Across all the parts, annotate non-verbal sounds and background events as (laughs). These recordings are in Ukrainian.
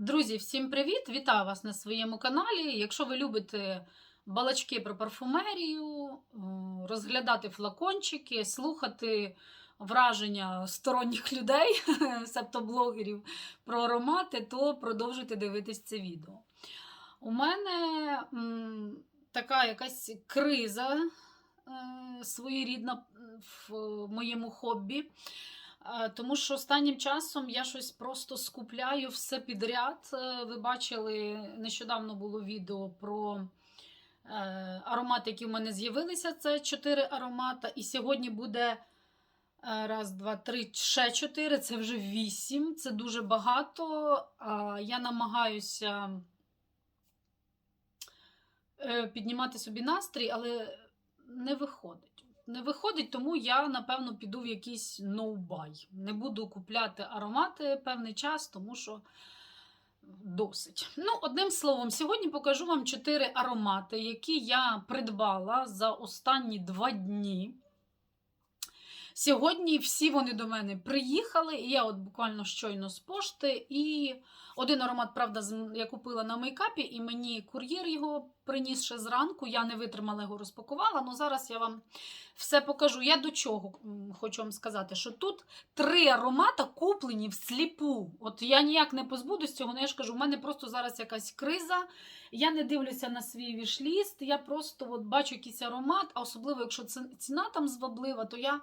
Друзі, всім привіт! Вітаю вас на своєму каналі. Якщо ви любите балачки про парфумерію, розглядати флакончики, слухати враження сторонніх (laughs) людей, себто блогерів про аромати, то продовжуйте дивитись це відео. У мене така якась криза е, своєрідна в моєму хобі. Е, Тому що останнім часом я щось просто скупляю все підряд. Е, Ви бачили, нещодавно було відео про е, аромати, які в мене з'явилися. Це чотири аромата. І сьогодні буде раз, два, три, ще чотири. Це вже вісім. Це дуже багато. Я намагаюся піднімати собі настрій, але не виходить. Не виходить, тому я, напевно, піду в якийсь ноубай. Не буду купляти аромати певний час, тому що досить. Ну, одним словом, сьогодні покажу вам чотири аромати, які я придбала за останні два дні. Сьогодні всі вони до мене приїхали, і я от буквально щойно з пошти. І один аромат, правда, я купила на мейкапі, і мені кур'єр його приніс ще зранку. Я не витримала його, розпакувала. Ну зараз я вам все покажу. Я до чого хочу вам сказати, що тут три аромата куплені всліпу. От я ніяк не позбудусь цього, але я ж кажу, у мене просто зараз якась криза. Я не дивлюся на свій вішліст, я просто от бачу якийсь аромат, а особливо, якщо ціна там зваблива, то я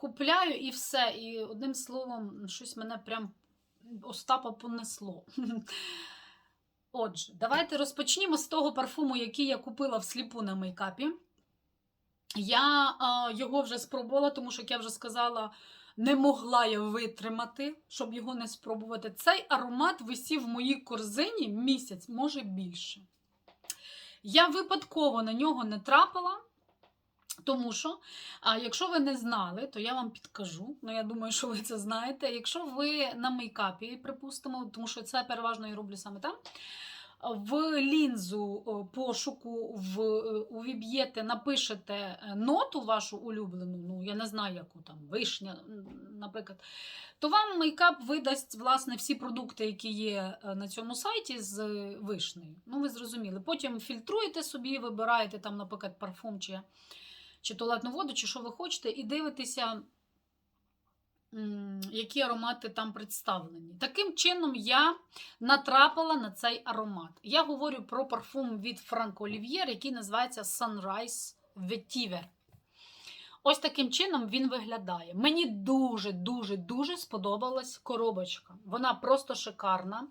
купляю і все. І одним словом, щось мене прям Остапа понесло. (laughs) Отже, давайте розпочнімо з того парфуму, який я купила всліпу на мейкапі. Я а, його вже спробувала, тому що, як я вже сказала, не могла я витримати, щоб його не спробувати. Цей аромат висів в моїй корзині місяць, може більше. Я випадково на нього не трапила. Тому що, а якщо ви не знали, то я вам підкажу. Ну, я думаю, що ви це знаєте. Якщо ви на мейкапі, припустимо, тому що це переважно я роблю саме там. В лінзу пошуку в, е, увіб'єте, напишете е, ноту вашу улюблену, ну я не знаю, яку там вишня, наприклад, то вам мейкап видасть власне всі продукти, які є е, на цьому сайті з вишнею. Ну, ви зрозуміли. Потім фільтруєте собі, вибираєте там, наприклад, парфум чи чи туалетну воду, чи що ви хочете, і дивитеся, які аромати там представлені. Таким чином, я натрапила на цей аромат. Я говорю про парфум від Franco Olivier, який називається Sunrise Vetiver. Ось таким чином він виглядає. Мені дуже-дуже дуже сподобалась коробочка. Вона просто шикарна,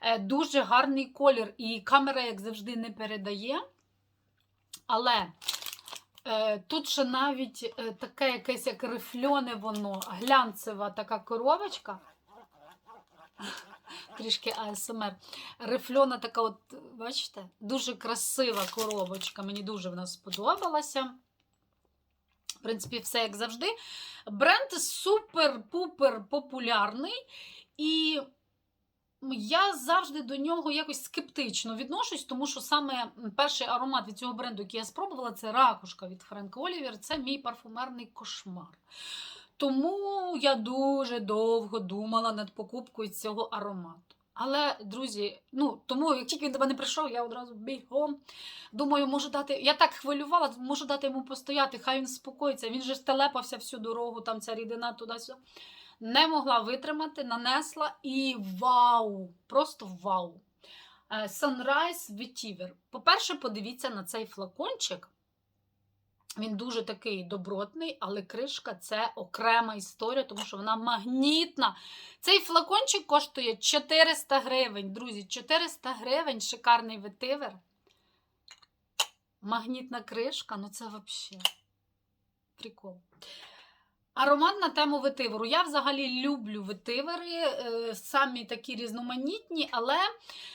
Е, дуже гарний колір, і камера, як завжди, не передає. Але Тут ще навіть е, таке якесь як рифльоне воно, глянцева така коробочка. (laughs) Трішки АСМР. Рифльона така, от, бачите, дуже красива коробочка. Мені дуже вона сподобалася. В принципі, все як завжди. Бренд супер-пупер популярний. І я завжди до нього якось скептично відношусь, тому що саме перший аромат від цього бренду, який я спробувала, це ракушка від Френк Олівер. Це мій парфумерний кошмар. Тому я дуже довго думала над покупкою цього аромату. Але, друзі, ну тому як тільки він до мене прийшов, я одразу бігом. Думаю, можу дати. Я так хвилювала, можу дати йому постояти, хай він спокоїться. Він же ж телепався всю дорогу, там ця рідина туди-сюди не могла витримати, нанесла і вау! Просто вау! Е, Sunrise Vetiver. По-перше, подивіться на цей флакончик. Він дуже такий добротний, але кришка це окрема історія, тому що вона магнітна. Цей флакончик коштує 400 гривень. Друзі, 400 гривень шикарний ветивер. Магнітна кришка, ну це взагалі прикол. Аромат на тему ветиверу. Я взагалі люблю ветивери, е, самі такі різноманітні, але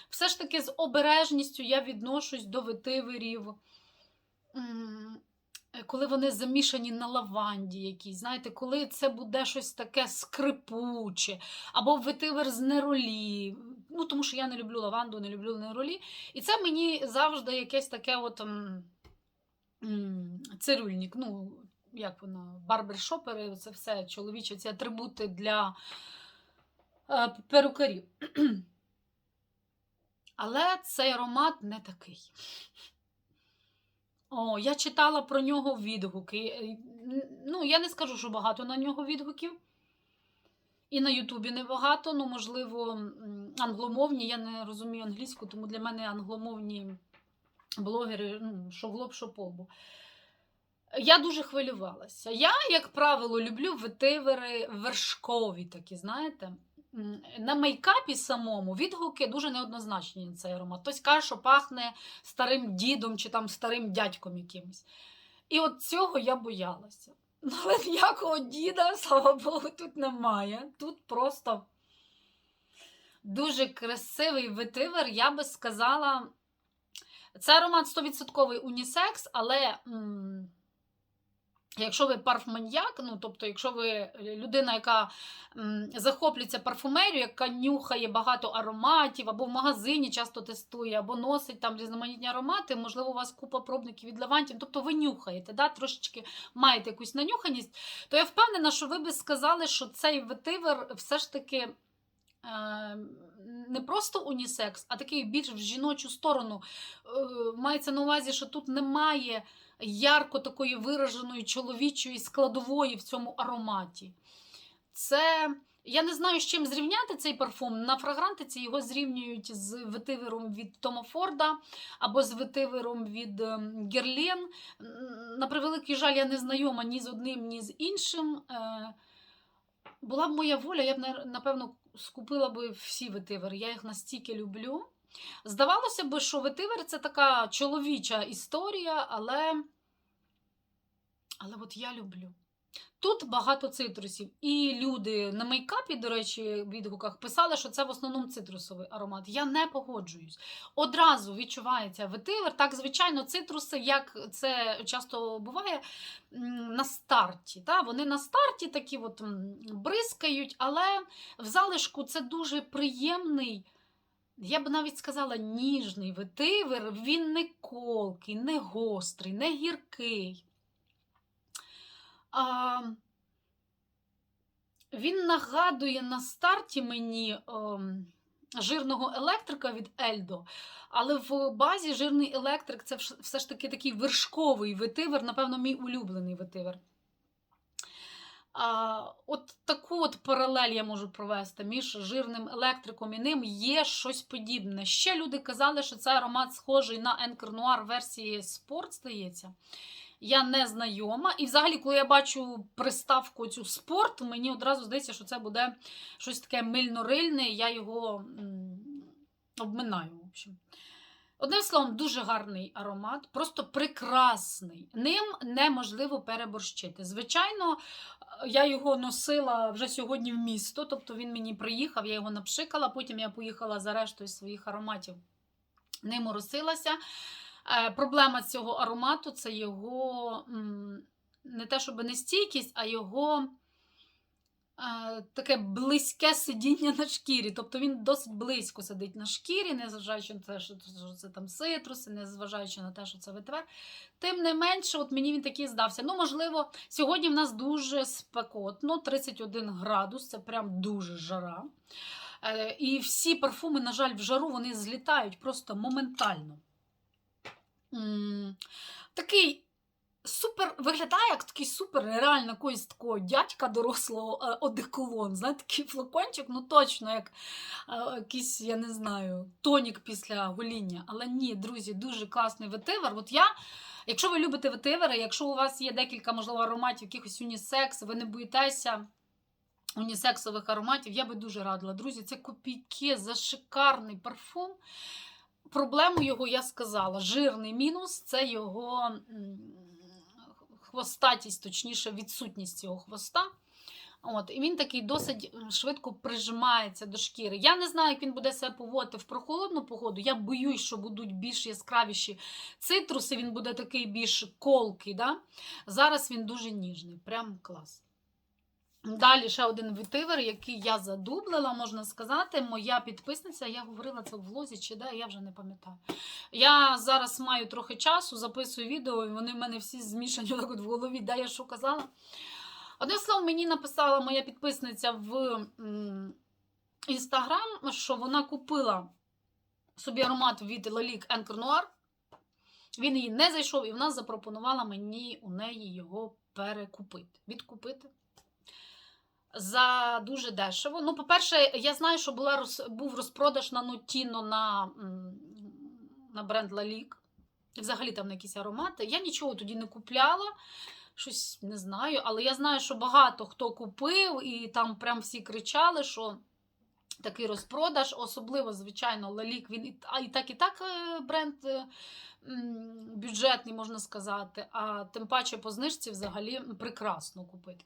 все ж таки з обережністю я відношусь до ветиверів, коли вони замішані на лаванді якісь. Знаєте, коли це буде щось таке скрипуче, або ветивер з неролі. Ну, тому що я не люблю лаванду, не люблю неролі. І це мені завжди якесь таке от. Цирюльник, ну, як воно, барбершопери, це все чоловічі, ці атрибути для е, перукарів. (clears throat) Але цей аромат не такий. О, я читала про нього відгуки. Е, Ну, я не скажу, що багато на нього відгуків. І на Ютубі небагато, ну, можливо, англомовні. Я не розумію англійську, тому для мене англомовні блогери, ну, що в лоб, що по. Я дуже хвилювалася. Я, як правило, люблю ветивери вершкові такі, знаєте. На мейкапі самому відгуки дуже неоднозначні на цей аромат. Хтось каже, що пахне старим дідом чи там старим дядьком якимось. І от цього я боялася. Ну, Але ніякого діда, слава Богу, тут немає. Тут просто дуже красивий ветивер, я би сказала. Це аромат 100% унісекс, але м, якщо ви парфманьяк, ну тобто, якщо ви людина, яка захоплюється парфумерією, яка нюхає багато ароматів, або в магазині часто тестує, або носить там різноманітні аромати, можливо, у вас купа пробників від лавантів, тобто ви нюхаєте, да, трошечки маєте якусь нанюханість, то я впевнена, що ви би сказали, що цей ветивер все ж таки. е, Не просто унісекс, а такий більш в жіночу сторону. Е, Мається на увазі, що тут немає ярко такої вираженої чоловічої складової в цьому ароматі. Це. Я не знаю, з чим зрівняти цей парфум. На фрагрантиці його зрівнюють з ветивером від Тома Форда або з ветивером від ем, Герлен. На превеликий жаль, я не знайома ні з одним, ні з іншим. Е, Була б моя воля, я б напевно скупила би всі ветивери. Я їх настільки люблю. Здавалося б, що ветивер це така чоловіча історія, але. Але от я люблю. Тут багато цитрусів. І люди на мейкапі, до речі, в відгуках писали, що це в основному цитрусовий аромат. Я не погоджуюсь. Одразу відчувається ветивер. Так, звичайно, цитруси, як це часто буває на старті. Та? Вони на старті такі от бризкають, але в залишку це дуже приємний. Я б навіть сказала ніжний ветивер, він не колкий, не гострий, не гіркий. А, він нагадує на старті мені ем, жирного електрика від Ельдо, але в базі жирний електрик це все ж таки такий вершковий ветивер, напевно, мій улюблений ветивер. А, от таку от паралель я можу провести між жирним електриком і ним є щось подібне. Ще люди казали, що цей аромат схожий на Енкер Нуар версії Спорт, здається. Я не знайома. І взагалі, коли я бачу приставку цю спорт, мені одразу здається, що це буде щось таке мильно-рильне, я його м, обминаю. В общем. Одним словом, дуже гарний аромат, просто прекрасний. Ним неможливо переборщити. Звичайно, я його носила вже сьогодні в місто, тобто він мені приїхав, я його напшикала, потім я поїхала за рештою своїх ароматів, ним оросилася. Е, Проблема цього аромату це його не те, щоб не стійкість, а його таке близьке сидіння на шкірі. Тобто він досить близько сидить на шкірі, незважаючи на те, що це там цитруси, незважаючи на те, що це ветивер. Тим не менше, от мені він такий здався. Ну, можливо, сьогодні в нас дуже спекотно, 31 градус, це прям дуже жара. Е, І всі парфуми, на жаль, в жару вони злітають просто моментально. Такий супер виглядає як такий супер реально якогось такого дядька дорослого е, одеколон. Знаєте, такий флакончик, ну точно, як е, якийсь, я не знаю, тонік після гоління. Але ні, друзі, дуже класний ветивер. От я, якщо ви любите ветивери, якщо у вас є декілька, можливо, ароматів, якихось унісекс, ви не боїтеся. Унісексових ароматів, я би дуже радила. Друзі, це копійки за шикарний парфум. Проблему його я сказала. Жирний мінус це його хвостатість, точніше, відсутність цього хвоста. От, і він такий досить швидко прижимається до шкіри. Я не знаю, як він буде себе поводити в прохолодну погоду. Я боюсь, що будуть більш яскравіші цитруси, він буде такий більш колкий. Да? Зараз він дуже ніжний, прям клас. Далі ще один ветивер, який я задублила, можна сказати. Моя підписниця, я говорила це в влозі чи де, я вже не пам'ятаю. Я зараз маю трохи часу, записую відео, і вони в мене всі змішані отак от в голові, де я що казала. Одним словом, мені написала моя підписниця в інстаграм, що вона купила собі аромат від Anchor Noir. Він її не зайшов, і вона запропонувала мені у неї його перекупити. Відкупити. За дуже дешево. Ну, по-перше, я знаю, що була, роз- був розпродаж на Notino на, на бренд Lalique. Взагалі там на якісь аромати. Я нічого тоді не купляла, щось не знаю, але я знаю, що багато хто купив, і там прям всі кричали, що такий розпродаж, особливо, звичайно, Лалік, він і так, і так е, бренд е, бюджетний, можна сказати, а тим паче по знижці взагалі прекрасно купити.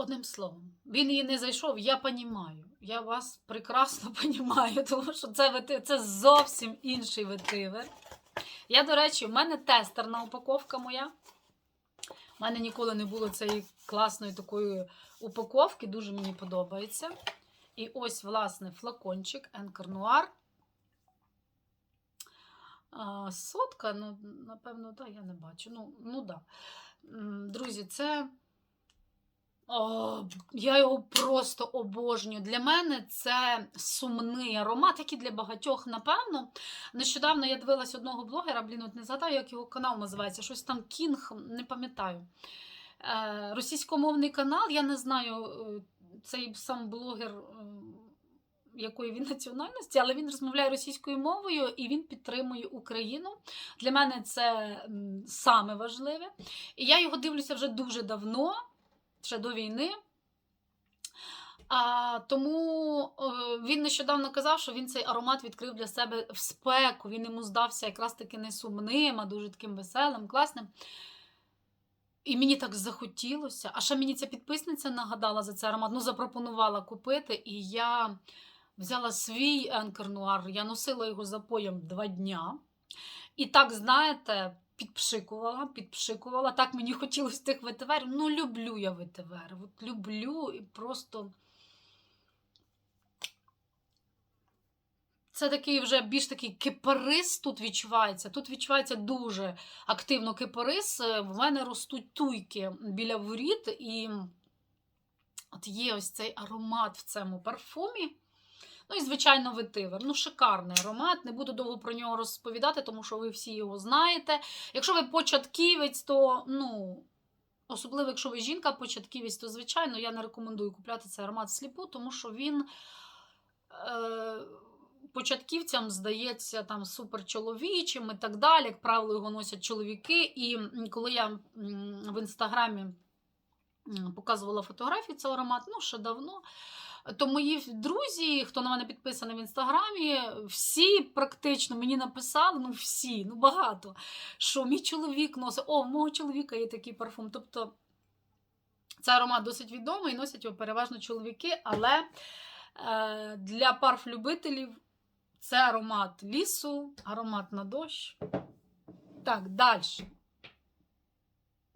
Одним словом, він її не зайшов, я понімаю. Я вас прекрасно (laughs) понімаю, тому що це, вети- це зовсім інший ветивер. Я, до речі, в мене тестерна упаковка моя. У мене ніколи не було цієї класної такої упаковки, дуже мені подобається. І ось, власне, флакончик. А, Сотка, ну, напевно, да, я не бачу. Ну, ну да. Друзі, це. О, я його просто обожнюю. Для мене це сумний аромат, як і для багатьох, напевно. Нещодавно я дивилась одного блогера, блін, от не згадаю, як його канал називається. Щось там Кінг, не пам'ятаю. Е, російськомовний канал, я не знаю, е, цей сам блогер, е, якої він національності, але він розмовляє російською мовою і він підтримує Україну. Для мене це саме важливе. І я його дивлюся вже дуже давно, ще до війни. А, тому е, він нещодавно казав, що він цей аромат відкрив для себе в спеку. Він йому здався якраз таки не сумним, а дуже таким веселим, класним. І мені так захотілося. А ще мені ця підписниця нагадала за цей аромат, ну, запропонувала купити. І я взяла свій Енкер Нуар, я носила його запоєм два дня. І так, знаєте, підпшикувала, підпшикувала. Так мені хотілося тих ветиверів. Ну, люблю я ветивер. От люблю і просто. Це такий вже більш такий кипарис тут відчувається. Тут відчувається дуже активно кипарис. Е, В мене ростуть туйки біля воріт, і от є ось цей аромат в цьому парфумі. Ну і, звичайно, ветивер. Ну, шикарний аромат. Не буду довго про нього розповідати, тому що ви всі його знаєте. Якщо ви початківець, то ну. Особливо, якщо ви жінка початківець, то, звичайно, я не рекомендую купляти цей аромат всліпу, тому що він е, початківцям здається там суперчоловічим і так далі. Як правило, його носять чоловіки. І коли я в інстаграмі показувала фотографії цього аромат, ну, ще давно. То мої друзі, хто на мене підписаний в інстаграмі, всі практично мені написали, ну всі, ну багато, що мій чоловік носить, о, в мого чоловіка є такий парфум. Тобто цей аромат досить відомий, носять його переважно чоловіки, але е, для парф-любителів це аромат лісу, аромат на дощ. Так, далі.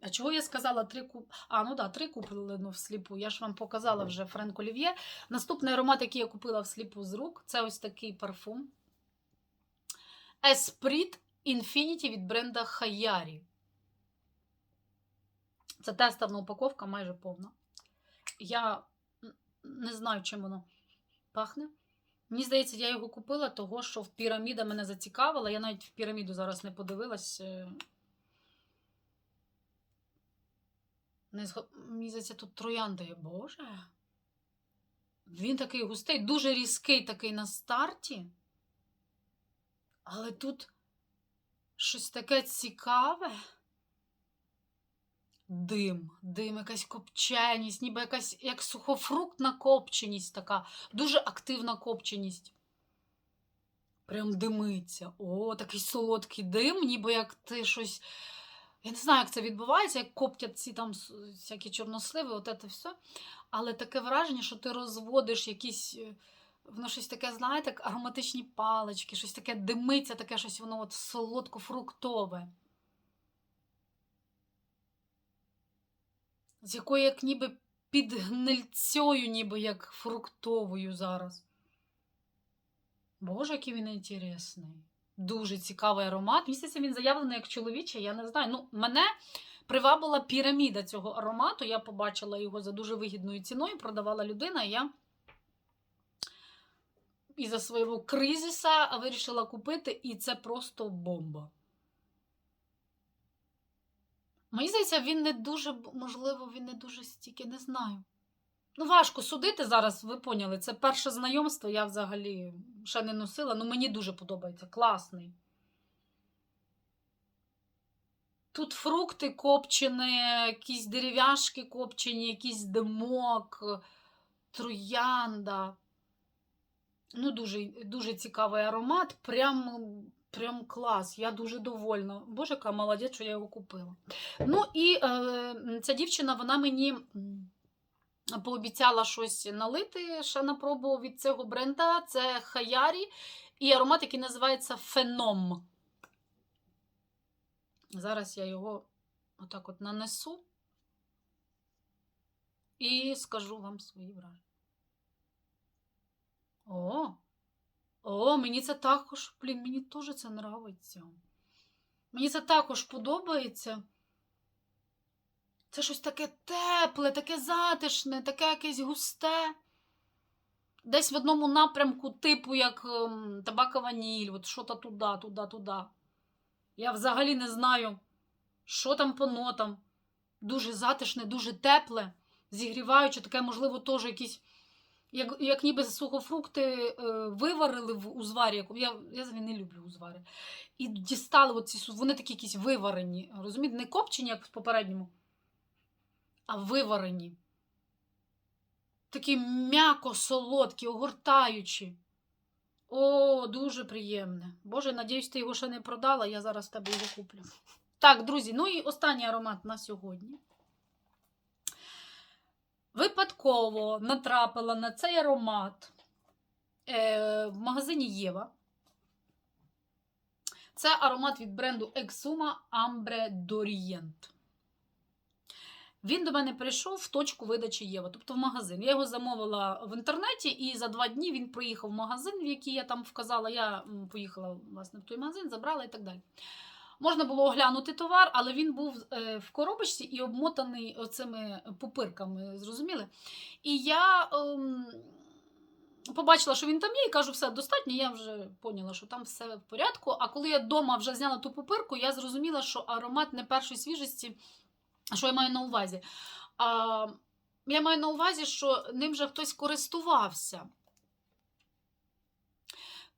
А чого я сказала три куп... А, ну да, три купили ну, всліпу. Я ж вам показала вже Френк Олів'є. Наступний аромат, який я купила всліпу з рук, це ось такий парфум. Esprit Infinity від бренда Hayari. Це тестовна упаковка, майже повна. Я не знаю, чим воно пахне. Мені здається, я його купила, того, що в піраміда мене зацікавила. Я навіть в піраміду зараз не подивилась. е, Не зго... Мені здається, тут троянда є. Боже. Він такий густий, дуже різкий такий на старті. Але тут щось таке цікаве. Дим, дим, якась копченість, ніби якась як сухофруктна копченість така, дуже активна копченість. Прям димиться. О, такий солодкий дим, ніби як ти щось. Я не знаю, як це відбувається, як коптять ці там всякі чорносливи, от це все. Але таке враження, що ти розводиш якісь. е, Воно щось таке, знаєте, ароматичні палички, щось таке димиться, таке щось воно от солодко-фруктове. З якою як ніби під гнильцею, ніби як фруктовою зараз. Боже, який він інтересний. Дуже цікавий аромат. Здається, він заявлений як чоловічий, я не знаю. Ну, мене привабила піраміда цього аромату. Я побачила його за дуже вигідною ціною, продавала людина, я із-за свого кризиса вирішила купити, і це просто бомба. Мені здається, він не дуже, можливо, він не дуже стільки не знаю. Ну, важко судити зараз, ви поняли. Це перше знайомство, я взагалі ще не носила, ну мені дуже подобається. Класний. Тут фрукти копчені, якісь дерев'яшки копчені, якийсь димок, троянда. Ну, дуже, дуже цікавий аромат. Прям, прям клас. Я дуже довольна. Боже, яка молодець, що я його купила. Ну і е, ця дівчина, вона мені пообіцяла щось налити ще на пробу від цього бренда. Це Хаярі і аромат, який називається Феном. Зараз я його отак от нанесу і скажу вам свої враження. О, о, мені це також, блін, мені теж це нравиться. Мені це також подобається. Це щось таке тепле, таке затишне, таке якесь густе. Десь в одному напрямку, типу, як ем, табака ваніль, от що-то туди, туди, туди. Я взагалі не знаю, що там по нотам. Дуже затишне, дуже тепле, зігріваюче, таке, можливо, теж якісь, як, як ніби сухофрукти е, виварили в узварі. Я, я не люблю узвари. І дістали оці, вони такі якісь виварені. Розумієте, не копчені, як в попередньому, а виварені. Такі м'яко солодкі, огортаючі. О, дуже приємне. Боже, надіюсь, ти його ще не продала, я зараз в тебе його куплю. Так, друзі, ну і останній аромат на сьогодні. Випадково натрапила на цей аромат е, в магазині Єва. Це аромат від бренду Exuma Ambre d'Orient. Він до мене прийшов в точку видачі Єва, тобто в магазин. Я його замовила в інтернеті, і за два дні він приїхав в магазин, в який я там вказала. Я поїхала власне, в той магазин, забрала і так далі. Можна було оглянути товар, але він був е, в коробочці і обмотаний оцими пупирками, зрозуміли? І я ем, побачила, що він там є, і кажу, все достатньо. Я вже поняла, що там все в порядку. А коли я вдома вже зняла ту пупирку, я зрозуміла, що аромат не першої свіжості. Що я маю на увазі? А, я маю на увазі, що ним вже хтось користувався.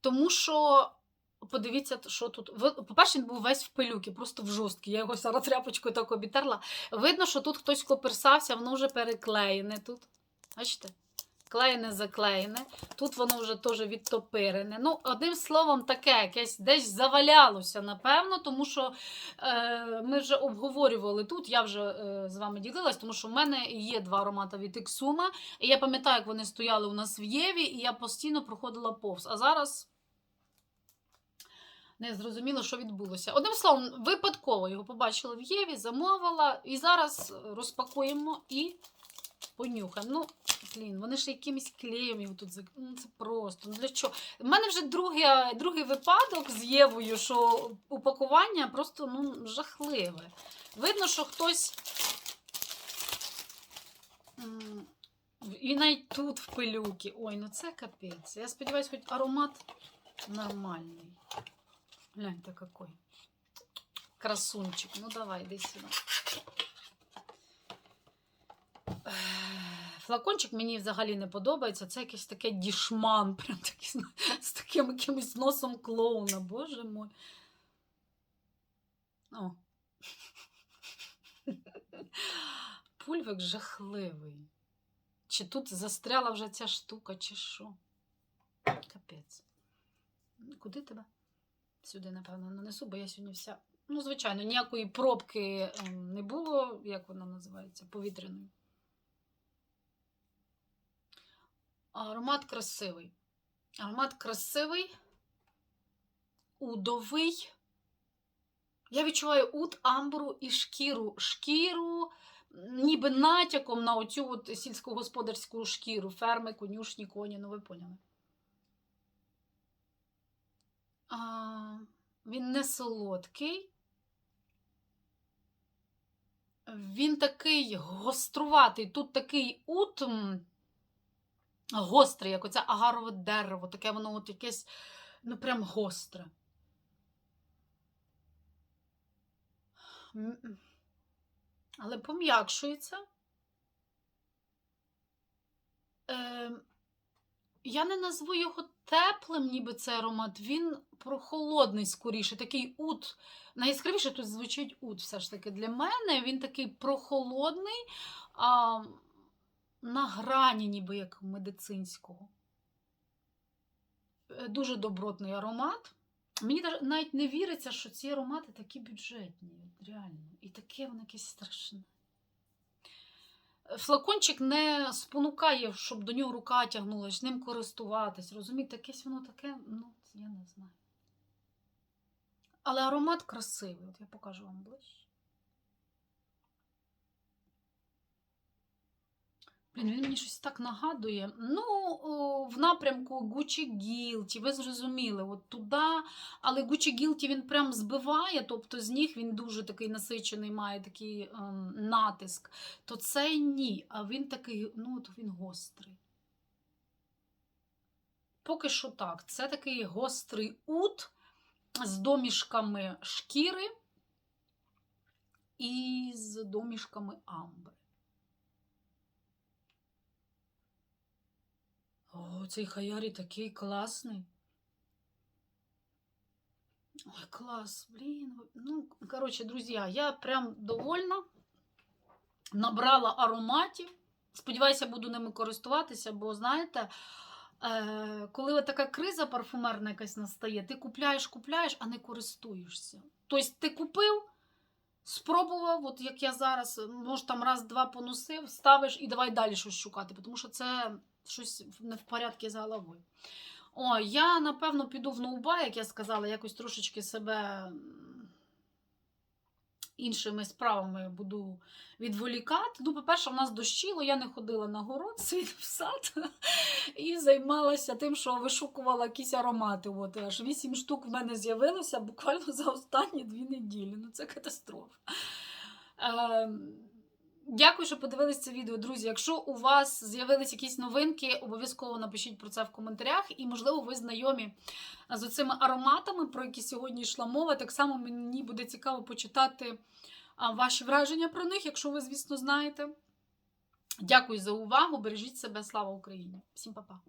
Тому що, подивіться, що тут. По-перше, він був весь в пилюки, просто в жорсткий. Я його зараз тряпочкою так обітерла. Видно, що тут хтось коперсався, воно вже переклеєне тут. Бачите? Клеєне, заклеєне. Тут воно вже теж відтопирене. Ну, одним словом, таке, якесь десь завалялося, напевно, тому що е, ми вже обговорювали тут. Я вже е, з вами ділилась, тому що в мене є два аромати від Ексума. І я пам'ятаю, як вони стояли у нас в Єві, і я постійно проходила повз. А зараз не зрозуміло, що відбулося. Одним словом, випадково його побачила в Єві, замовила, і зараз розпакуємо і понюхаємо. Ну, блін, вони ж якимось клеєм його тут зак- ну, Це просто. Ну для чого? У мене вже другий, другий випадок з Євою, що упакування просто ну, жахливе. Видно, що хтось. І навіть тут в пилюки. Ой, ну це капець. Я сподіваюся, хоч аромат нормальний. Гляньте, какой. Красунчик. Ну давай, иди сюди. Флакончик мені взагалі не подобається. Це якийсь таке дішман, (laughs) прям такий з таким якимось носом клоуна. Боже мой. О. (laughs) Пульвик жахливий. Чи тут застряла вже ця штука, чи що? Капець. Куди тебе? Сюди, напевно, нанесу, бо я сьогодні вся. Ну, звичайно, ніякої пробки ем, не було, як вона називається, повітряної. Аромат красивий. Аромат красивий, удовий. Я відчуваю ут, амбру і шкіру. Шкіру, ніби натяком на оцю от сільськогосподарську шкіру. Ферми, конюшні, коні, ну ви поняли. А, він не солодкий. Він такий гоструватий. Тут такий ут. Гостре, як оце агарове дерево, таке воно от якесь, ну прям гостре. Але пом'якшується. Е, я не назву його теплим, ніби цей аромат. Він прохолодний скоріше, такий ут. Найяскравіше тут звучить ут, все ж таки. Для мене він такий прохолодний, а, на грані, ніби як медицинського. Е, Дуже добротний аромат. Мені навіть не віриться, що ці аромати такі бюджетні. Реально. І таке воно якесь страшне. Флакончик не спонукає, щоб до нього рука тягнулась, ним користуватись. Розумієте, якесь воно таке, ну, я не знаю. Але аромат красивий, от я покажу вам ближче. Блін, він мені щось так нагадує. Ну, в напрямку Gucci Guilty, ви зрозуміли, от туди. Але Gucci Guilty він прям збиває, тобто з них він дуже такий насичений, має такий ем, натиск. То цей ні, а він такий, ну, от він гострий. Поки що так. Це такий гострий ут з домішками шкіри і з домішками амбри. О, цей хаярі такий класний. Ой, клас, блін. Ну, коротше, друзі, я прям довольна. Набрала ароматів. Сподіваюся, буду ними користуватися, бо знаєте, е, коли така криза парфумерна якась настає, ти купляєш, купляєш, а не користуєшся. Тобто ти купив, спробував, от як я зараз, може там раз-два поносив, ставиш і давай далі щось шукати, тому що це щось не в порядку з головою. О, я, напевно, піду в ноуба, як я сказала, якось трошечки себе іншими справами буду відволікати. Ну, по-перше, в нас дощило, я не ходила на город, (laughs) свій в сад і займалася тим, що вишукувала якісь аромати. От аж вісім штук в мене з'явилося буквально за останні дві неділі. Ну, це катастрофа. Ем, Дякую, що подивилися це відео, друзі. Якщо у вас з'явились якісь новинки, обов'язково напишіть про це в коментарях. І, можливо, ви знайомі з оцими ароматами, про які сьогодні йшла мова. Так само мені буде цікаво почитати ваші враження про них, якщо ви, звісно, знаєте. Дякую за увагу. Бережіть себе. Слава Україні! Всім па-па!